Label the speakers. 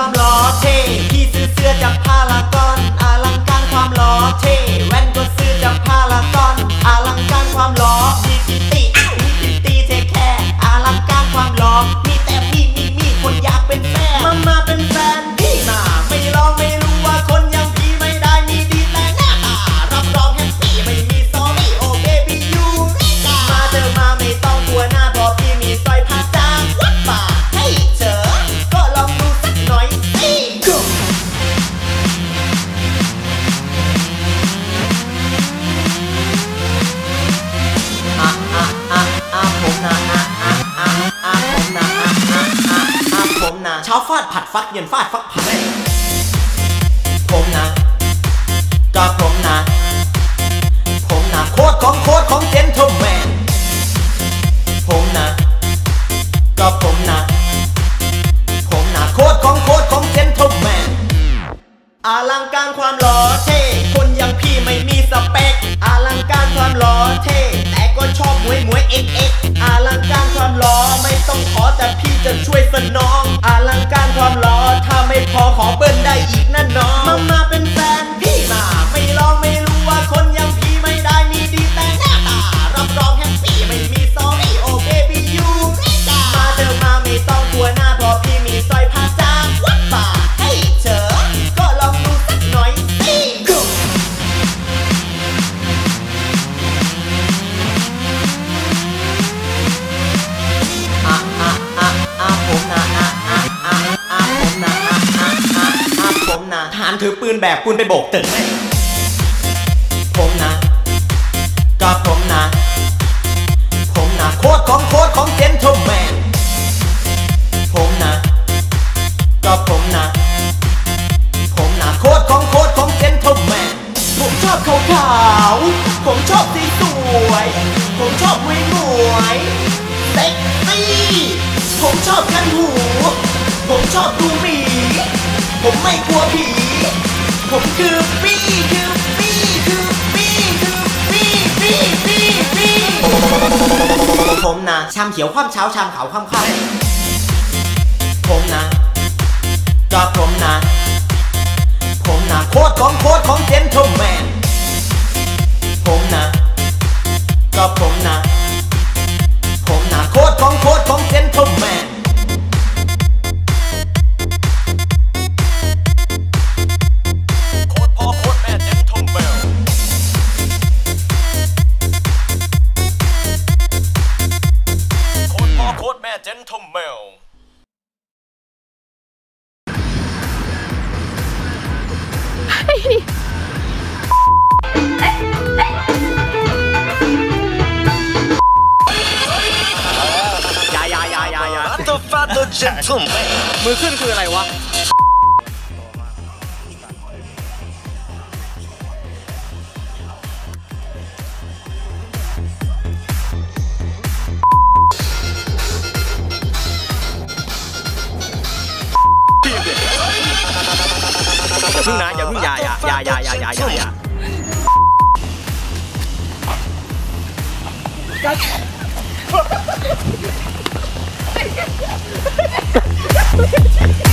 Speaker 1: ความหล่อเท่พี่ซื้อเสื้อจากพารากอน ฟักเย็นฟาดฟักผัดผมนะก็ผมนะ ผมนะโคตรของโคตรของเจนทมแมนผมนะก็ผมนะ ผมนะโคตรของโคตรของเจนทมแมนอลังการความหล่อเท่ พอขอเบิ้ลได้อีการถือปืนแบกปืนไปโบกตึกให้ผมนะก็ผมนะ ผมนะโคตรของโคตรของเจนทมแมนผมนะก็ผมนะ ผมนะโคตรของโคตรของเจนทมแมนผมชอบขาวขาวผมชอบสีสวย ผมชอบมวยมวยเซ็กซี่ผมชอบกันหู ผมชอบดูหมี ผมไม่กลัวผี ผมคือปี้คือปี้คือปี้คือปี้ปี้ปี้ปี้ผมนะชามเขียวคว่ำเช้าชามขาวคว่ำค่ำผมนะก็ผมนะ ผมนะโคตรของโคตรของเจนทอมแมนผมนะก็ผมนะ
Speaker 2: Father Gentleman
Speaker 3: มือขึ้นคืออะไรวะอย่าพึ่งนะอย่าพึ่งอยาอยาอยาอยาอยาอยาอยาอย
Speaker 4: Look at you.